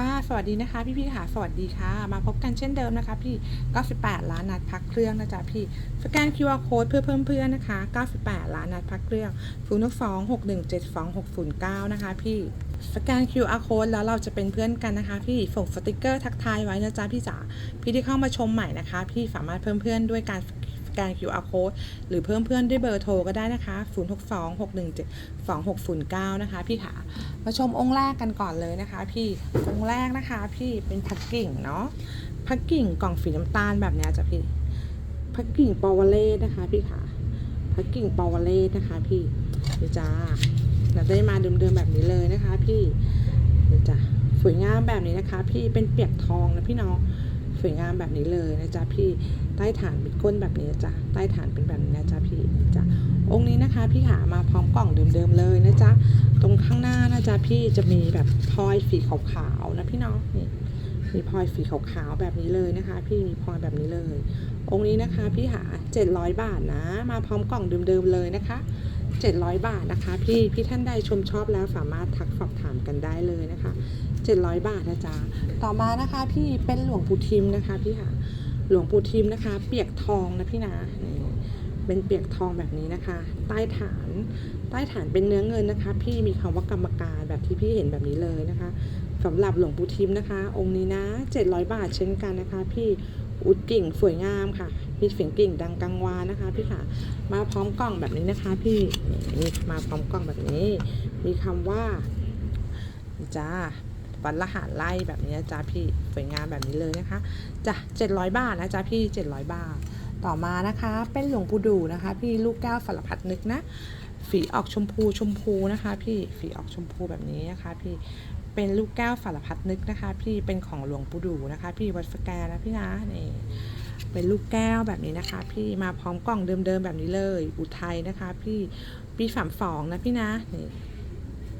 ค่ะสวัสดีนะคะพี่พี่ค่ะสวัสดีค่ะ มาพบกันเช่นเดิมนะคะ พี่ 98 ล้านนัดพักเครื่องนะจ๊ะพี่สแกน QR code เพื่อเพิ่มเพื่อนนะคะ 98 ล้านนัดพักเครื่อง0 2 6 1 7 2 6 0 9 นะคะ พี่สแกน QR code แล้วเราจะเป็นเพื่อนกันนะคะ พี่ส่งสติกเกอร์ทักทายไว้นะจ๊ะพี่จ๋าพี่ที่เข้ามาชมใหม่นะคะ พี่สามารถเพิ่มเพื่อนด้วยการ แกน QR code หรือเพิ่มเพื่อนด้วยเบอร์โทรก็ได้นะคะ 0 6 2 6 1 7 2 6 0 9 นะคะ พี่ค่ะมาชมองค์แรกกันก่อนเลยนะคะ พี่องค์แรกนะคะ พี่เป็นพักกิ่งเนาะพักกิ่งกล่องสีน้ำตาลแบบนี้จ้ะพี่พักกิ่งปอวเล่นะคะ พี่ค่ะพักกิ่งปอวเล่นะคะ พี่นี่จ้าเราได้มาเดิมๆแบบนี้เลยนะคะ พี่นี่จ้ะสวยงามแบบนี้นะคะ พี่เป็นเปียกทองนะพี่น้องสวยงามแบบนี้เลยนะจ๊ะพี่ ใต้ฐานเป็นก้นแบบนี้นะจ๊ะใต้ฐานเป็นแบบนี้นะจ๊ะพี่จ้ะองค์นี้นะคะ พี่หามาพร้อมกล่องเดิมๆเลยนะจ๊ะตรงข้างหน้านะจ๊ะพี่จะมีแบบพลอยสีขาวๆนะพี่น้องนี่มีพลอยสีขาวๆแบบนี้เลยนะคะ พี่มีพลอยแบบนี้เลย องค์นี้นะคะพี่หา 700 บาทนะ มาพร้อมกล่องเดิมๆเลยนะคะ 700 บาทนะคะ พี่พี่ท่านใดชมชอบแล้วสามารถทักสอบถามกันได้เลยนะคะ 700 บาทนะจ๊ะต่อมานะคะ พี่เป็นหลวงปู่ทิมนะคะ พี่หา หลวงปู่ทิมนะคะ เปียกทองนะพี่นะนี่เป็นเปียกทองแบบนี้นะคะ ใต้ฐาน ใต้ฐานเป็นเนื้อเงินนะคะ พี่มีคำว่ากรรมการแบบที่พี่เห็นแบบนี้เลยนะคะสำหรับหลวงปู่ทิมนะคะ องค์นี้นะ 700 บาทเช่นกันนะคะ พี่อุดกิ่งสวยงามค่ะมีเสียงกิ่งดังกังวานนะคะ พี่ค่ะ มาพร้อมกล่องแบบนี้นะคะ พี่นี่มาพร้อมกล่องแบบนี้ มีคำว่าจ้า วันละหารไล่แบบนี้จ้าพี่สวยงามแบบนี้เลยนะคะจ้ะ700 บาทนะจ้าพี่ 700 บาท ต่อมานะคะ เป็นหลวงปู่ดูนะคะ พี่ลูกแก้วสารพัดนึกนะฝีออกชมพูชมพูนะคะ พี่ฝีออกชมพูแบบนี้นะคะ พี่เป็นลูกแก้วสารพัดนึกนะคะ พี่เป็นของหลวงปู่ดูนะคะ พี่วัดสแกนนะพี่นะนี่เป็นลูกแก้วแบบนี้นะคะ พี่มาพร้อมกล่องเดิมๆแบบนี้เลย อุทัยนะคะ พี่ปีสามสองนะพี่นะนี่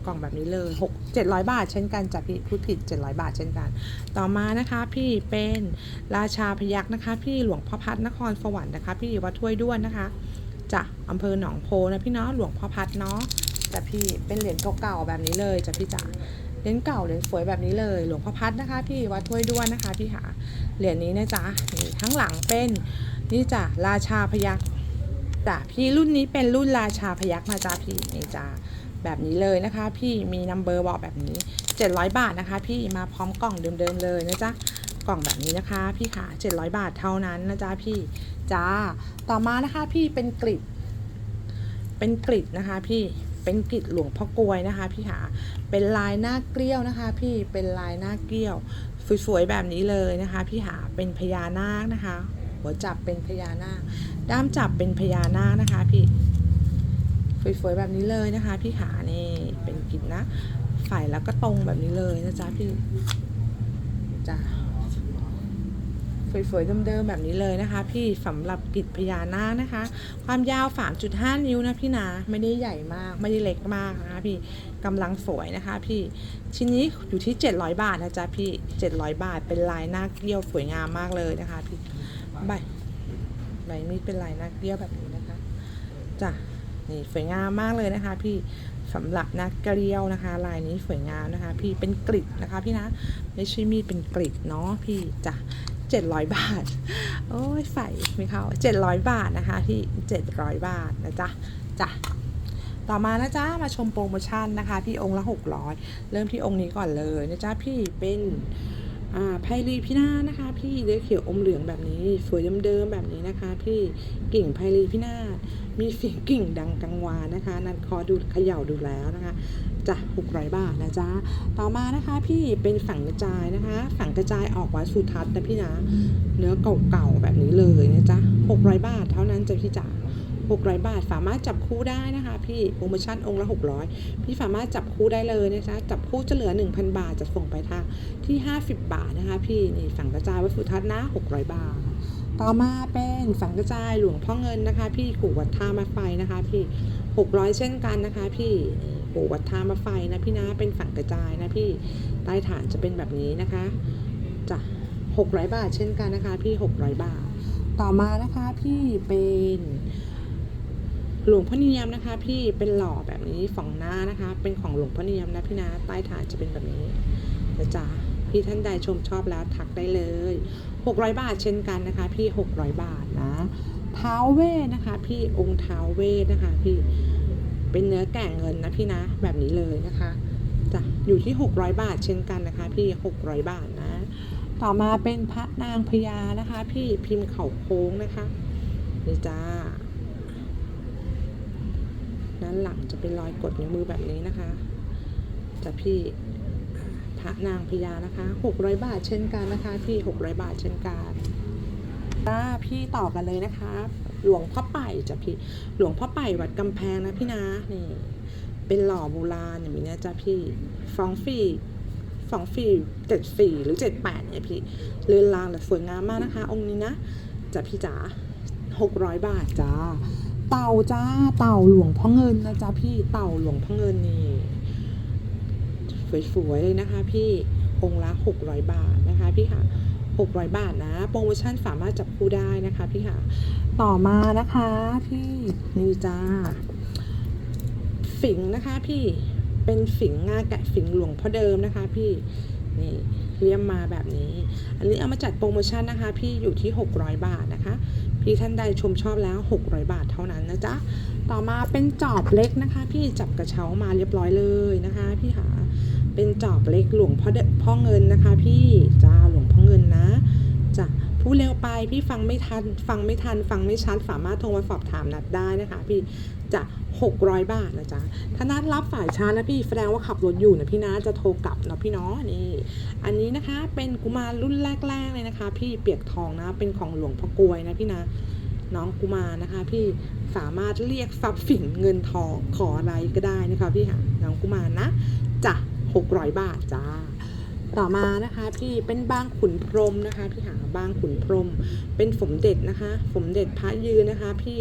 กล่องแบบนี้เลยหกเจ็ดร้อยบาท เช่นกันจ้ะพี่พูดผิดเจ็ดร้อยบาทเช่นกัน ต่อมานะคะพี่เป็นราชาพยักนะคะ พี่หลวงพ่อพัดนครสวรรค์นะคะ พี่วัดถ้วยด้วนนะคะจ้ะอำเภอหนองโพนะพี่เนาะหลวงพ่อพัดเนาะแต่พี่เป็นเหรียญเก่าๆแบบนี้เลยจ้ะพี่จ๋าเหรียญเก่าเหรียญสวยแบบนี้เลย หลวงพ่อพัดนะคะ พี่วัดถ้วยด้วนนะคะ พี่หาเหรียญนี้นะจ๊ะนี่ทั้งหลังเป็นนี่จ้ะราชาพยักจ้ะพี่รุ่นนี้เป็นรุ่นราชาพยักนะจ๊ะพี่นี่จ้ะ แบบนี้เลยนะคะ พี่มีนัมเบอร์บอกแบบนี้ 700 บาทนะคะ พี่มาพร้อมกล่องเดิมๆเลยนะจ๊ะกล่องแบบนี้นะคะ พี่ขา700 บาทเท่านั้นนะจ๊ะพี่จ้าต่อมานะคะ พี่เป็นกริดเป็นกริดนะคะ พี่เป็นกริดหลวงพ่อกลวยนะคะ พี่หาเป็นลายหน้าเกลี้ยวนะคะ พี่เป็นลายหน้าเกลี้ยวสวยๆแบบนี้เลยนะคะ พี่หาเป็นพญานาคนะคะ หัวจับเป็นพญานาค ด้ามจับเป็นพญานาคนะคะ พี่ สวยๆแบบนี้เลยนะคะ พี่ขานี่เป็นกริดนะใส่แล้วก็ตรงแบบนี้เลยนะจ๊ะพี่จ้าสวยๆเดิมๆแบบนี้เลยนะคะ พี่สำหรับกิจพญานาคนะคะ ความยาว 3.5 นิ้วนะพี่นะไม่ได้ใหญ่มากไม่ได้เล็กมากนะคะพี่กำลังสวยนะคะ พี่ชิ้นนี้อยู่ที่ 700 บาทนะจ๊ะพี่ 700 บาทเป็นลายหน้าเกลี้ยวสวยงามมากเลยนะคะ พี่ใบใบมีดเป็นลายหน้าเกลี้ยวแบบนี้นะคะจ้ะ นี่สวยงามมากเลยนะคะ พี่สำหรับนักเกลียวนะคะ ลายนี้สวยงามนะคะ พี่เป็นกริดนะคะพี่นะไม่ใช่มีดเป็นกริดเนาะพี่จ้ะ700บาท โอ้ยใส่ไม่เข้า700บาทนะคะที่700บาทนะจ๊ะจ้ะต่อมานะจ๊ะมาชมโปรโมชั่นนะคะ พี่องค์ละ600เริ่มที่องค์นี้ก่อนเลยนะจ๊ะพี่เป็นอ่าไพรีพินานะคะ พี่เลือเขียวอมเหลืองแบบนี้ สวยเดิมๆแบบนี้นะคะ พี่กิ่งไพรีพินา มีเสียงกิ่งดังกังวานนะคะ นัดคอดูเขย่าดูแล้วนะคะจ้ะ600บาทนะจ๊ะ ต่อมานะคะพี่เป็นฝังกระจายนะคะ ฝังกระจายออกวัดสุทัศน์นะพี่นะ เนื้อเก่าๆแบบนี้เลยนะจ๊ะ600บาทเท่านั้นจ้ะพี่จ๋า600บาทสามารถจับคู่ได้นะคะ พี่โปรโมชั่นองค์ละ600พี่สามารถจับคู่ได้เลยนะจ๊ะจับคู่จะเหลือ1,000บาทจะส่งไปทางที่50บาทนะคะ พี่นี่ฝังกระจายวัดสุทัศน์นะ600บาท ต่อมาเป็นฝังกระจายหลวงพ่อเงินนะคะ พี่กู่วัดท่ามาไฟนะคะ พี่600เช่นกันนะคะ พี่กูวัดท่ามาไฟนะพี่นะเป็นฝังกระจายนะพี่ใต้ฐานจะเป็นแบบนี้นะคะจ้ะ600บาทเช่นกันนะคะ พี่600บาท ต่อมานะคะพี่เป็นหลวงพ่อเนียมนะคะ พี่เป็นหล่อแบบนี้ฝั่งหน้านะคะ เป็นของหลวงพ่อเนียมนะพี่นะใต้ฐานจะเป็นแบบนี้นะจ๊ะ พี่ท่านใดชมชอบแล้วทักได้เลย 600 บาทเช่นกันนะคะพี่ 600 บาทนะท้าวเวทนะคะ พี่องค์ท้าวเวทนะคะ พี่เป็นเนื้อแก่เงินนะพี่นะแบบนี้เลยนะคะจ้ะอยู่ที่ 600 บาทเช่นกันนะคะ พี่ 600 บาทนะ ต่อมาเป็นพระนางพญานะคะ พี่พิมพ์เข่าโค้งนะคะนี่จ้าด้านหลังจะเป็นรอยกดนิ้วมือแบบนี้นะคะจะพี่ะ นางพญานะคะ 600 บาทเช่นกันนะคะพี่ 600 บาทเช่นกันจ้าพี่ต่อกันเลยนะคะ หลวงพ่อไป่จ้ะพี่ หลวงพ่อไป่วัดกำแพงนะพี่นะนี่ เป็นหล่อโบราณอย่างนี้นะจ๊ะพี่ฟองฟีฟองฟีเจ็ดฝีหรือเจ็ดแปดเนี่ยพี่เรือนรางแต่สวยงามมากนะคะ องค์นี้นะจ้ะพี่จ๋าหกร้อยบาทจ้าเต่าจ้าเต่าหลวงพ่อเงินนะจ๊ะพี่เต่าหลวงพ่อเงินนี่ สวยๆเลยนะคะพี่องค์ละหกร้อยบาทนะคะพี่ค่ะหกร้อยบาทนะ โปรโมชั่นสามารถจับคู่ได้นะคะพี่ค่ะ ต่อมานะคะพี่นี่จ้าฝิงนะคะพี่เป็นฝิงงาแกะฝิงหลวงพ่อเดิมนะคะ พี่นี่เลี่ยมมาแบบนี้ อันนี้เอามาจัดโปรโมชั่นนะคะ พี่อยู่ที่ 600 บาทนะคะ พี่ท่านใดชมชอบแล้ว 600 บาทเท่านั้นนะจ๊ะต่อมาเป็นจอบเล็กนะคะ พี่จับกระเช้ามาเรียบร้อยเลยนะคะ พี่หา เป็นจอบเล็กหลวงพ่อเดพ่อเงินนะคะ พี่จ้าหลวงพ่อเงินนะจ้ะพูดเร็วไปพี่ฟังไม่ทัน ฟังไม่ทัน ฟังไม่ชัดสามารถโทรมาสอบถามนัดได้นะคะ พี่จะ600 บาทนะจ๊ะถ้านัดรับฝ่ายชาร์นะพี่แสดงว่าขับรถอยู่นะพี่นะจะโทรกลับเนาะพี่เนาะนี่ อันนี้นะคะเป็นกุมารรุ่นแรก ๆ เลยนะคะ พี่เปียกทองนะเป็นของหลวงพ่อกลวยนะพี่นะน้องกุมารนะคะ พี่สามารถเรียกทรัพย์สินเงินทองขออะไรก็ได้นะคะพี่ค่ะน้องกุมารนะจ้ะ 600 บาทจ้า ต่อมานะคะพี่เป็นบางขุนพรมนะคะพี่หาบางขุนพรม เป็นสมเด็จนะคะสมเด็จพระยืนนะคะ พี่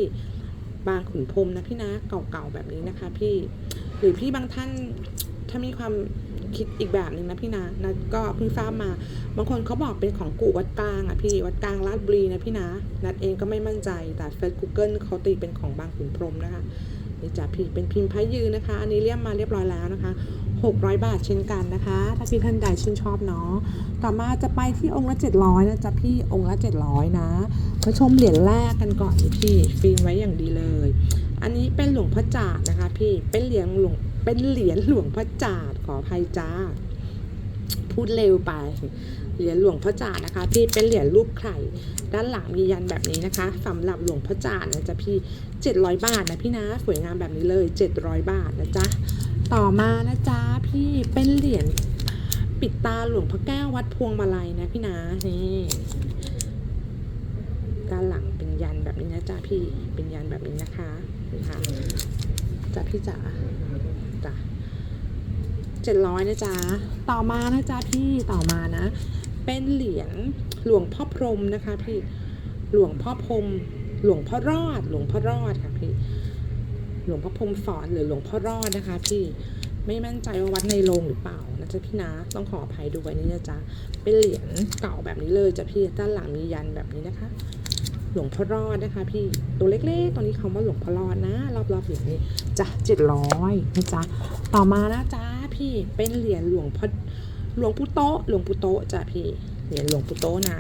บางขุนพรมนะพี่นะเก่าๆแบบนี้นะคะ พี่หรือพี่บางท่านถ้ามีความคิดอีกแบบหนึ่งนะพี่นะนัดก็เพิ่งทราบมา บางคนเขาบอกเป็นของกูวัดกลางอะพี่วัดกลางลาดบุรีนะพี่นะนัดเองก็ไม่มั่นใจแต่เฟซกูเกิลเขาตีเป็นของบางขุนพรมนะคะนี่จ้ะพี่เป็นพิมพ์พระยืนนะคะ อันนี้เลี่ยมมาเรียบร้อยแล้วนะคะ 600 บาทเช่นกันนะคะ ถ้าพี่ท่านใดชื่นชอบเนาะต่อมาจะไปที่องค์ละ700นะจ๊ะพี่องค์ละ700นะมาชมเหรียญแรกกันก่อนเลยพี่ฟิล์มไว้อย่างดีเลย อันนี้เป็นหลวงพ่อจาดนะคะ พี่เป็นเหรียญหลวงเป็นเหรียญหลวงพ่อจาดขออภัยจ้า พูดเร็วไปเหรียญหลวงพ่อจาดนะคะ พี่เป็นเหรียญรูปไข่ด้านหลังมียันแบบนี้นะคะสำหรับหลวงพ่อจาดนะจ๊ะพี่ 700 บาทนะพี่นะสวยงามแบบนี้เลย 700 บาทนะจ๊ะ ต่อมานะจ๊ะพี่เป็นเหรียญปิดตาหลวงพ่อแก้ววัดพวงมาลัยนะพี่นะนี่ด้านหลังเป็นยันแบบนี้นะจ๊ะพี่เป็นยันแบบนี้นะคะนะค่ะจ้ะพี่จ๋าจ้ะเจ็ดร้อยนะจ๊ะต่อมานะจ๊ะพี่ต่อมานะ เป็นเหรียญหลวงพ่อพรหมนะคะพี่หลวงพ่อพรหมหลวงพ่อรอด หลวงพ่อรอดค่ะพี่ หลวงพ่อพรมสอนหรือหลวงพ่อรอดนะคะพี่ไม่มั่นใจว่าวัดในโรงหรือเปล่านะจ๊ะพี่นะต้องขออภัยด้วยนี่นะจ๊ะเป็นเหรียญเก่าแบบนี้เลยจ้ะพี่ด้านหลังมียันแบบนี้นะคะ หลวงพ่อรอดนะคะ พี่ตัวเล็กๆตัวนี้คำว่าหลวงพ่อรอดนะรอบๆเหรียญนี้จ้ะเจ็ดร้อยนะจ๊ะต่อมานะจ๊ะพี่เป็นเหรียญหลวงพ่อหลวงปู่โตหลวงปู่โตจ้ะพี่เหรียญหลวงปู่โตนะ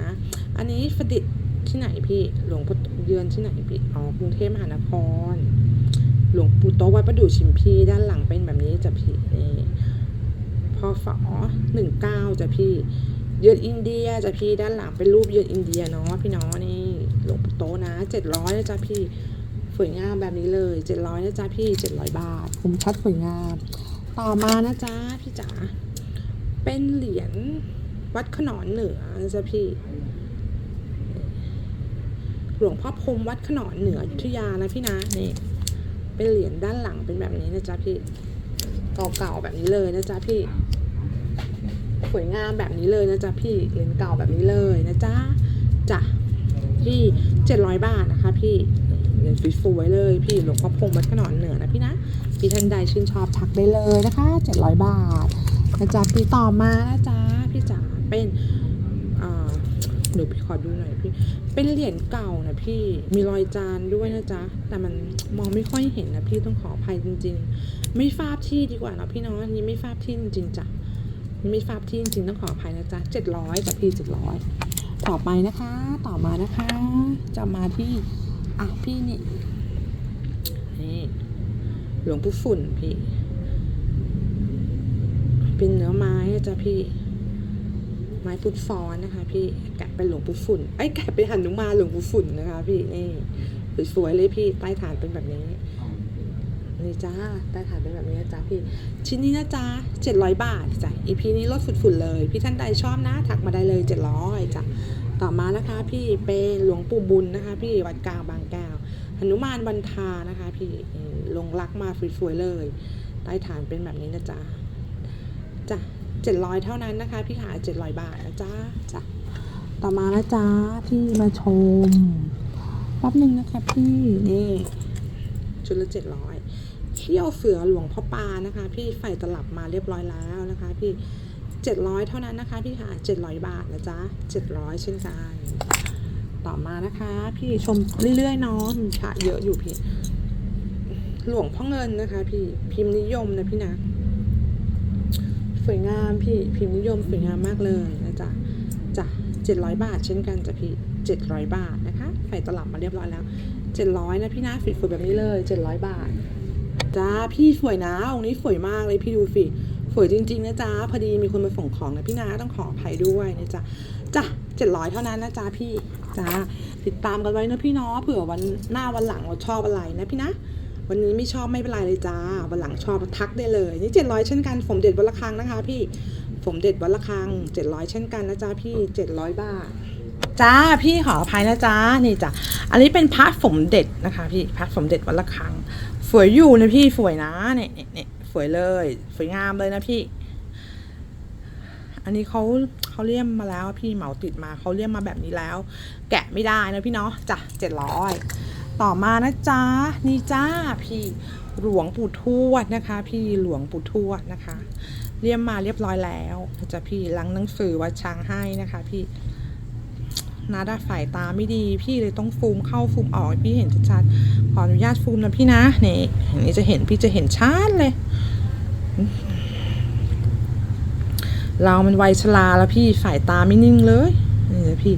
อันนี้ประดิษฐ์ที่ไหนพี่หลวงพ่อเยือนที่ไหนพี่อ๋อกรุงเทพมหานคร หลวงปู่โตวัดประดู่ชิมพีด้านหลังเป็นแบบนี้จ้ะพี่นี่พอฝอหนึ่งเก้าจ้ะพี่เยือนอินเดียจ้ะพี่ด้านหลังเป็นรูปเยือนอินเดียเนาะพี่น้องนี่หลวงปู่โตนะเจ็ดร้อยนะจ๊ะพี่สวยงามแบบนี้เลยเจ็ดร้อยนะจ๊ะพี่เจ็ดร้อยบาทคมชัดสวยงามต่อมานะจ๊ะพี่จ๋าเป็นเหรียญวัดขนอนเหนือนะจ๊ะพี่หลวงพ่อพรมวัดขนอนเหนืออยุธยานะพี่นะนี่ เป็นเหรียญด้านหลังเป็นแบบนี้นะจ๊ะพี่เก่าๆแบบนี้เลยนะจ๊ะพี่ สวยงามแบบนี้เลยนะจ๊ะพี่เหรียญเก่าแบบนี้เลยนะจ๊ะจ้ะพี่เจ็ดร้อยบาทนะคะ พี่เหรียญสวยๆเลยพี่หลวงพ่อพรหมวัดขนอนเหนือนะพี่นะพี่ท่านใดชื่นชอบทักได้เลยนะคะเจ็ดร้อยบาทนะจ๊ะพี่ต่อมานะจ๊ะพี่จ๋าเป็น เดี๋ยวพี่ขอดูหน่อยพี่ เป็นเหรียญเก่านะพี่มีรอยจานด้วยนะจ๊ะ แต่มันมองไม่ค่อยเห็นนะพี่ต้องขออภัยจริง ๆ ไม่ทราบที่ดีกว่าเนาะพี่เน้องอันนี้ไม่ทราบที่จริงๆจ้ะนี่ไม่ทราบที่จริงๆต้องขออภัยนะจ๊ะเจ็ดร้อยกับพี่เจ็ดร้อยต่อไปนะคะ ต่อมานะคะ จะมาที่อะพี่นี่นี่หลวงปู่ฝุ่นพี่ เป็นเนื้อไม้จ้ะพี่ ไม้พุทธฟ้อนนะคะพี่แกะเป็นหลวงปู่ฝุ่นไอ้แกะเป็นหันุมานหลวงปู่ฝุ่นนะคะ พี่นี่สวยๆเลยพี่ใต้ฐานเป็นแบบนี้นี่จ้าใต้ฐานเป็นแบบนี้นะจ้าพี่ ชิ้นนี้นะจ๊ะ700บาทจ้ะ EP นี้ลดฝุ่นๆเลย พี่ท่านใดชอบนะทักมาได้เลย700จ้ะต่อมานะคะ พี่เป็นหลวงปู่บุญนะคะ พี่วัดกลางบางแก้วหนุมานบันทานะคะ พี่ลงรักมาสวยๆเลย ใต้ฐานเป็นแบบนี้นะจ๊ะจ้ะ 700 เท่านั้นนะคะ พี่ขา700 บาทนะจ๊ะจ้ะต่อมานะจ๊ะที่มาชมแป๊บหนึ่งนะคะพี่นี่ชุดละ700เขี้ยวเสือหลวงพ่อปานะคะ พี่ใส่ตลับมาเรียบร้อยแล้วนะคะ พี่ 700 เท่านั้นนะคะ พี่ค่ะ700 บาทนะจ๊ะ700 เช่นกันต่อมานะคะ พี่ชมเรื่อยๆเนาะมีพระเยอะอยู่พี่ หลวงพ่อเงินนะคะ พี่พิมพ์นิยมนะพี่นะ สวยงามพี่พิมพ์นิยมสวยงามมากเลยนะจ๊ะจ้ะ700บาท เช่นกันจ้ะพี่700บาทนะคะ ใส่ตลับมาเรียบร้อยแล้ว700นะพี่นะสวยๆแบบนี้เลย700บาทจ้าพี่สวยนะองค์นี้สวยมากเลยพี่ดูสิสวยจริงๆนะจ๊ะพอดีมีคนมาส่งของนะพี่นะต้องขออภัยด้วยนะจ๊ะจ้ะเจ็ดร้อยเท่านั้นนะจ๊ะพี่จ้าติดตามกันไว้นะพี่เนาะเผื่อวันหน้าวันหลังเราชอบอะไรนะพี่นะ วันนี้ไม่ชอบไม่เป็นไรเลยจ้าวันหลังชอบทักได้เลยนี่เจ็ดร้อยเช่นกันผมเด็ดวันละครั้งนะคะ พี่ผมเด็ดวันละครั้งเจ็ดร้อยเช่นกันนะจ๊ะพี่เจ็ดร้อยบาทจ้าพี่ขออภัยนะจ๊ะนี่จ้ะอันนี้เป็นพัดสมเด็จนะคะ พี่พัดสมเด็จวันละครั้งสวยอยู่นะพี่สวยนะเนี่ยเนี่ยเนี่ยสวยเลย สวยงามเลยนะพี่ อันนี้เขาเขาเลี่ยมมาแล้วพี่เหมาติดมาเขาเลี่ยมมาแบบนี้แล้ว แกะไม่ได้นะพี่เนาะจ้ะเจ็ดร้อย ต่อมานะจ๊ะนี่จ้าพี่หลวงปู่ทวดนะคะ พี่หลวงปู่ทวดนะคะเลี่ยมมาเรียบร้อยแล้วจะพี่ลังหนังสือวัดช้างให้นะคะ พี่นาดาสายตาไม่ดีพี่เลยต้องฟูมเข้าฟูมออกพี่เห็นชัดๆขออนุญาตฟูมนะพี่นะนี่อย่างนี้จะเห็นพี่จะเห็นชัดเลย เรามันวัยชราแล้วพี่สายตาไม่นิ่งเลยนี่พี่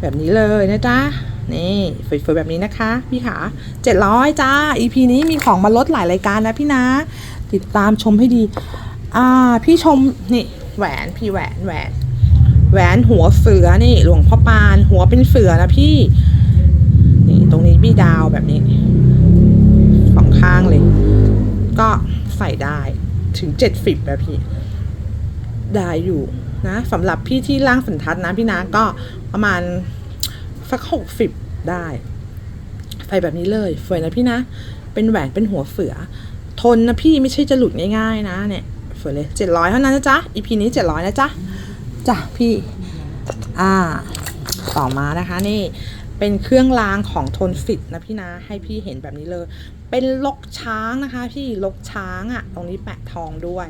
แบบนี้เลยนะจ๊ะ นี่สวยๆแบบนี้นะคะ พี่ขาเจ็ดร้อยจ้า EP นี้มีของมาลดหลายรายการนะพี่นะ ติดตามชมให้ดี อ่า พี่ชม นี่ แหวนพี่แหวนแหวน แหวนหัวเสือนี่ หลวงพ่อปานหัวเป็นเสือนะพี่ นี่ตรงนี้พี่ดาวแบบนี้สองข้างเลย ก็ใส่ได้ถึงเจ็ดฟิบแบบพี่ได้อยู่นะสำหรับพี่ที่ร่างสันทัดนะพี่นะก็ประมาณ สักหกสิบได้ใส่แบบนี้เลยสวยนะพี่นะ เป็นแหวนเป็นหัวเสือ ทนนะพี่ไม่ใช่จะหลุดง่ายๆ นะเนี่ยสวยเลยเจ็ดร้อยเท่านั้นนะจ๊ะ EP นี้เจ็ดร้อยนะจ๊ะจ้ะพี่ อ่า ต่อมานะคะนี่เป็นเครื่องรางของทนฟิตนะพี่นะ ให้พี่เห็นแบบนี้เลย เป็นลกช้างนะคะ พี่ลกช้างอะ่ะ ตรงนี้แปะทองด้วย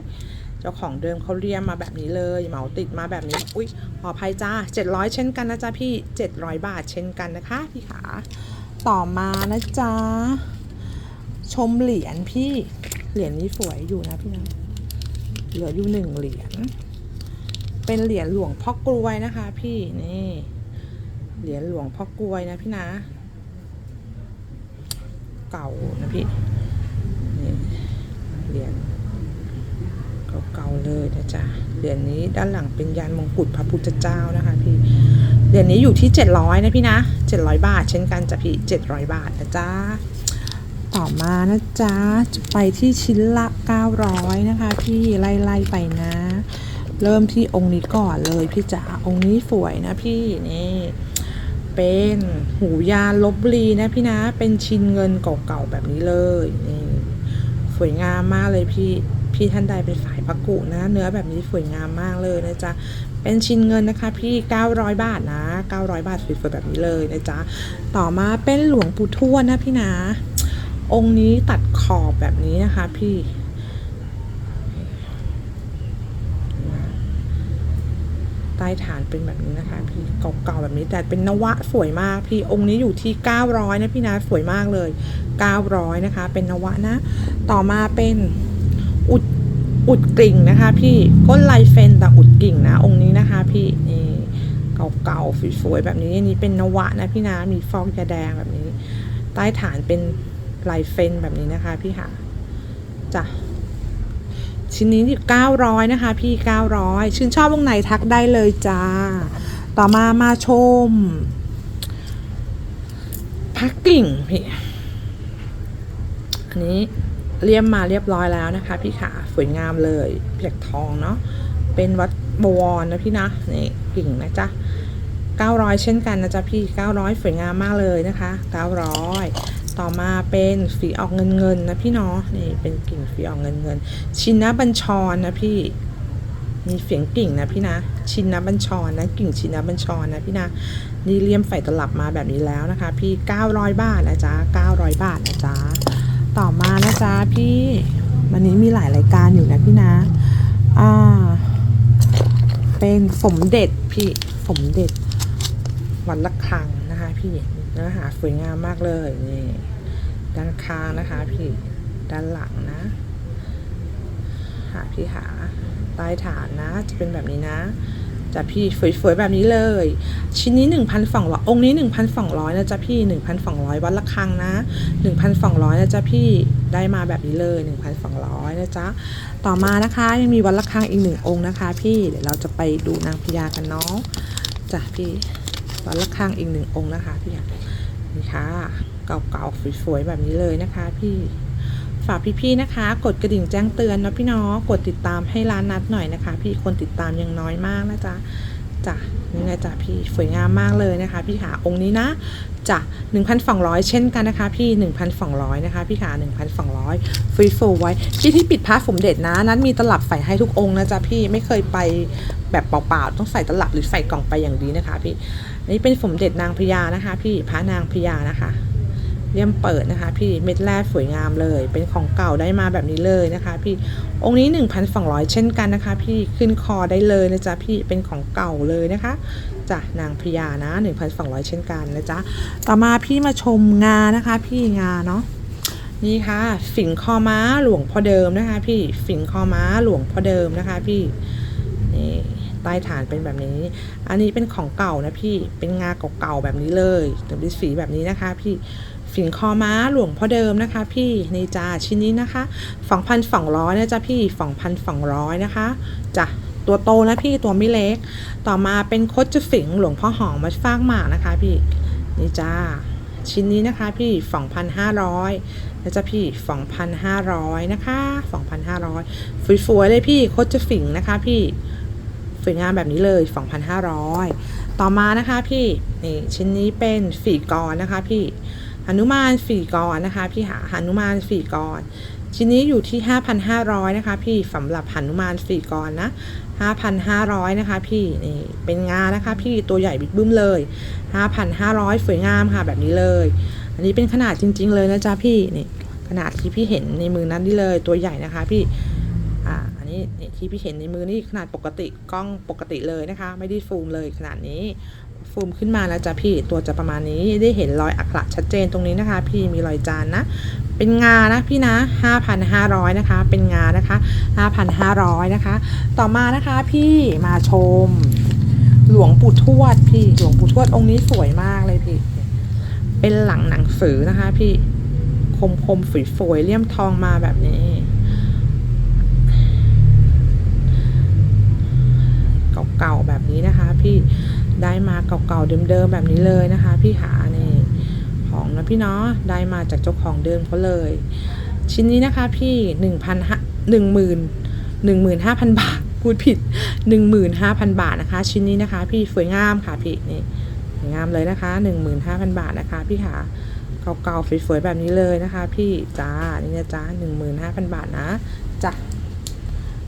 จ้าของเดิมเขาเรียมมาแบบนี้เลยเหมาติดมาแบบนี้ อุ้ยขออภัยจ้า 700 เช่นกันนะจ๊ะพี่ 700 บาทเช่นกันนะคะพี่ขา ต่อมานะจ๊ะ ชมเหรียญพี่ เหรียญนี้สวยอยู่นะพี่นะ เหลืออยู่หนึ่งเหรียญ เป็นเหรียญหลวงพ่อกลวยนะคะ พี่นี่ เหรียญหลวงพ่อกลวยนะพี่นะ เก่านะพี่ นี่เหรียญ เก่าๆเลยนะจ๊ะเหรียญนี้ด้านหลังเป็นยันมงกุฎพระพุทธเจ้านะคะพี่เหรียญนี้อยู่ที่เจ็ดร้อยนะพี่นะเจ็ดร้อยบาท เช่นกันจ้ะพี่เจ็ดร้อยบาทนะจ๊ะต่อมานะจ๊ะจะไปที่ชิ้นละเก้าร้อยนะคะ พี่ไล่ๆไปนะ เริ่มที่องค์นี้ก่อนเลยพี่จ๋าองค์นี้สวยนะพี่นี่เป็นหูยานลบบุรีนะพี่นะ เป็นชิ้นเงินเก่าๆแบบนี้เลยนี่สวยงามมากเลยพี่ พี่ท่านใดเป็นสายพักกุนะ เนื้อแบบนี้สวยงามมากเลยนะจ๊ะเป็นชิ้นเงินนะคะพี่ 900 บาทนะ 900 บาทสวยๆแบบนี้เลยนะจ๊ะต่อมาเป็นหลวงปู่ทวดนะพี่นะ องค์นี้ตัดขอบแบบนี้นะคะพี่ใต้ฐานเป็นแบบนี้นะคะ พี่เก่าๆแบบนี้แต่เป็นนวะสวยมากพี่องค์นี้อยู่ที่ 900 นะพี่นะสวยมากเลย 900 นะคะ เป็นนวะนะ ต่อมาเป็น อุดอุดกลิ่งนะคะ พี่ก้นลายเฟนแต่อุดกิ่งนะ องค์นี้นะคะ พี่นี่เก่าๆสวยๆแบบนี้อันนี้เป็นนวะนะพี่นะมีฟอกยาแดงแบบนี้ ใต้ฐานเป็นลายเฟนแบบนี้นะคะ พี่ค่ะจ้ะชิ้นนี้อยู่900 นะคะ พี่ 900 ชื่นชอบวงไหนทักได้เลยจ้า ต่อมามาชมพักกิ่งพี่ อันนี้ เลี่ยมมาเรียบร้อยแล้วนะคะ พี่ขาสวยงามเลยเปียกทองเนาะเป็นวัดบวรนะพี่นะนี่กิ่งนะจ๊ะ900 เช่นกันนะจ๊ะพี่ 900 สวยงามมากเลยนะคะ900 ต่อมาเป็นฝีออกเงินเงินนะพี่เนาะนี่เป็นกิ่งฝีออกเงินเงิน ชินนะบัญชรนะพี่มีเสียงกิ่งนะพี่นะ ชินนะบัญชรนะกิ่งชินนะบัญชรนะพี่นะนี่เลี่ยมไฟตลับมาแบบนี้แล้วนะคะ พี่ 900 บาทนะจ๊ะ900 บาทนะจ๊ะ ต่อมานะจ๊ะพี่ วันนี้มีหลายรายการอยู่นะพี่นะ อ่า เป็นสมเด็จพี่สมเด็จวันละครังนะคะพี่เนื้อหาสวยงามมากเลยนี่ด้านข้างนะคะพี่ด้านหลังนะ หาพี่หาใต้ฐานนะ จะเป็นแบบนี้นะ จะพี่สวยๆแบบนี้เลย ชิ้นนี้ 1,200 องค์นี้ 1,200นะจ๊ะพี่ 1,200 วัดละครังนะ 1,200นะจ๊ะพี่ได้มาแบบนี้เลย 1,200นะจ๊ะต่อมานะคะยังมีวัดละครังอีกหนึ่งองค์นะคะ พี่เดี๋ยวเราจะไปดูนางพญากันเนาะจ้ะพี่วัดละครังอีกหนึ่งองค์นะคะพี่นี่ค่ะเก่าๆสวยๆแบบนี้เลยนะคะ พี่ ฝากพี่ๆนะคะ กดกระดิ่งแจ้งเตือนนะพี่เนาะกดติดตามให้ร้านนัดหน่อยนะคะ พี่คนติดตามยังน้อยมากนะจ๊ะจ้ะนี่นะจ๊ะพี่สวยงามมากเลยนะคะ พี่ขาองค์นี้นะจ้ะ1,200 เช่นกันนะคะ พี่ 1,200 นะคะ พี่ขา1,200ฟรีโฟไว้ที่ที่ปิดพระสมเด็จนะ นั้นมีตลับใส่ให้ทุกองค์นะจ๊ะพี่ไม่เคยไปแบบเปล่าๆ ต้องใส่ตลับหรือใส่กล่องไปอย่างดีนะคะ พี่นนี้เป็นสมเด็จนางพญานะคะ พี่พระนางพญานะคะ เลี่ยมเปิดนะคะพี่เม็ดแรกสวยงามเลย เป็นของเก่าได้มาแบบนี้เลยนะคะ พี่องค์นี้ 1,200 เช่นกันนะคะ พี่ขึ้นคอได้เลยนะจ๊ะพี่เป็นของเก่าเลยนะคะจ้ะนางพญานะ 1,200 เช่นกันนะจ๊ะต่อมาพี่มาชมงานะคะ พี่งานเนาะนี่ค่ะฝิ่นคอม้าหลวงพ่อเดิมนะคะ พี่ฝิ่นคอม้าหลวงพ่อเดิมนะคะ พี่นี่ใต้ฐานเป็นแบบนี้ อันนี้เป็นของเก่านะพี่เป็นงาเก่าๆแบบนี้เลยแต่เป็นสีแบบนี้นะคะ พี่ ฝิ่นคอม้าหลวงพ่อเดิมนะคะ พี่ในจาชิ้นนี้นะคะ2,200นสองร้อยนะจ๊ะพี่2,200นสองร้อยนะคะจ้ะตัวโตนะพี่ตัวไม่เล็ก ต่อมาเป็นโคดจะฝิงหลวงพ่อหอมมัดฟากหมากนะคะ พี่นี่จ้าชิ้นนี้นะคะพี่2,500นะจ๊ะพี่2,500นะคะ2,500ฟวยๆเลยพี่โคดจะฝิงนะคะพี่สวยงามแบบนี้เลย 2,500 ต่อมานะคะพี่ นี่ชิ้นนี้เป็นฝีกรนะคะพี่ หนุมานฝีกรนะคะพี่หาหนุมานฝีกรชิ้นนี้อยู่ที่ 5,500 นะคะ พี่สำหรับหนุมานฝีกรนะ5,500 นะคะ พี่นี่เป็นงานะคะ พี่ตัวใหญ่บิ๊กบึ้มเลย 5,500 สวยงามค่ะแบบนี้เลย อันนี้เป็นขนาดจริง ๆ เลยนะจ๊ะพี่นี่ขนาดที่พี่เห็นในมือนั้นนี่เลยตัวใหญ่นะคะ พี่อ่าอันนี้นี่ที่พี่เห็นในมือนี่ขนาดปกติกล้องปกติเลยนะคะ ไม่ได้ฟูมเลยขนาดนี้ ฟูมขึ้นมาแล้วจ้ะพี่ตัวจะประมาณนี้ได้เห็นรอยอักขระชัดเจนตรงนี้นะคะ พี่มีรอยจานนะ เป็นงานะพี่นะ 5,500 นะคะ เป็นงานะคะ 5,500 นะคะ ต่อมานะคะพี่มาชม หลวงปู่ทวดพี่หลวงปู่ทวดองค์นี้สวยมากเลยพี่ เป็นหลังหนังสือนะคะ พี่คมคมฝุยฝยเลี่ยมทองมาแบบนี้เก่าๆแบบนี้นะคะ พี่ ได้มาเก่าๆเดิมๆแบบนี้เลยนะคะ พี่หานี่ของนะพี่เนาะได้มาจากเจ้าของเดิมเขาเลย ชิ้นนี้นะคะพี่หนึ่งพันหนึ่งหมื่นหนึ่งหมื่นห้าพันบาทพูดผิดหนึ่งหมื่นห้าพันบาทนะคะ ชิ้นนี้นะคะ พี่สวยงามค่ะพี่นี่สวยงามเลยนะคะหนึ่งหมื่นห้าพันบาทนะคะ พี่หาเก่าๆสวยๆแบบนี้เลยนะคะ พี่จ้านี่นะจ้าหนึ่งหมื่นห้าพันบาทนะจ้ะ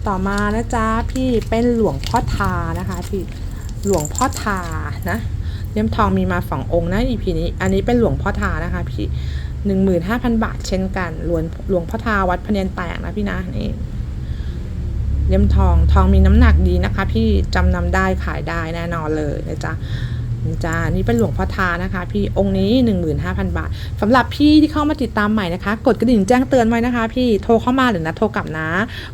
ต่อมานะจ๊ะพี่เป็นหลวงพ่อทานะคะพี่ หลวงพ่อทานะเลี่ยมทองมีมาสององค์นะ EP นี้ อันนี้เป็นหลวงพ่อทานะคะพี่หนึ่งหมื่นห้าพันบาทเช่นกันหลวงหลวงพ่อทาวัดพะเนียนแตกนะพี่นะนี่เลี่ยมทองทองมีน้ำหนักดีนะคะ พี่จำนำได้ขายได้แน่นอนเลยนะจ๊ะ จ้านี่เป็นหลวงพ่อทานะคะ พี่องค์นี้ 15,000 บาทสำหรับพี่ที่เข้ามาติดตามใหม่นะคะ กดกระดิ่งแจ้งเตือนไว้นะคะ พี่โทรเข้ามาหรือนะโทรกลับนะ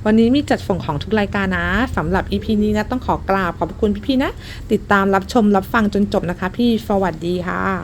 วันนี้มีจัดส่งของทุกรายการนะสำหรับ EP นี้นะต้องขอกราบขอบคุณพี่ๆนะ ติดตามรับชมรับฟังจนจบนะคะ พี่สวัสดีค่ะ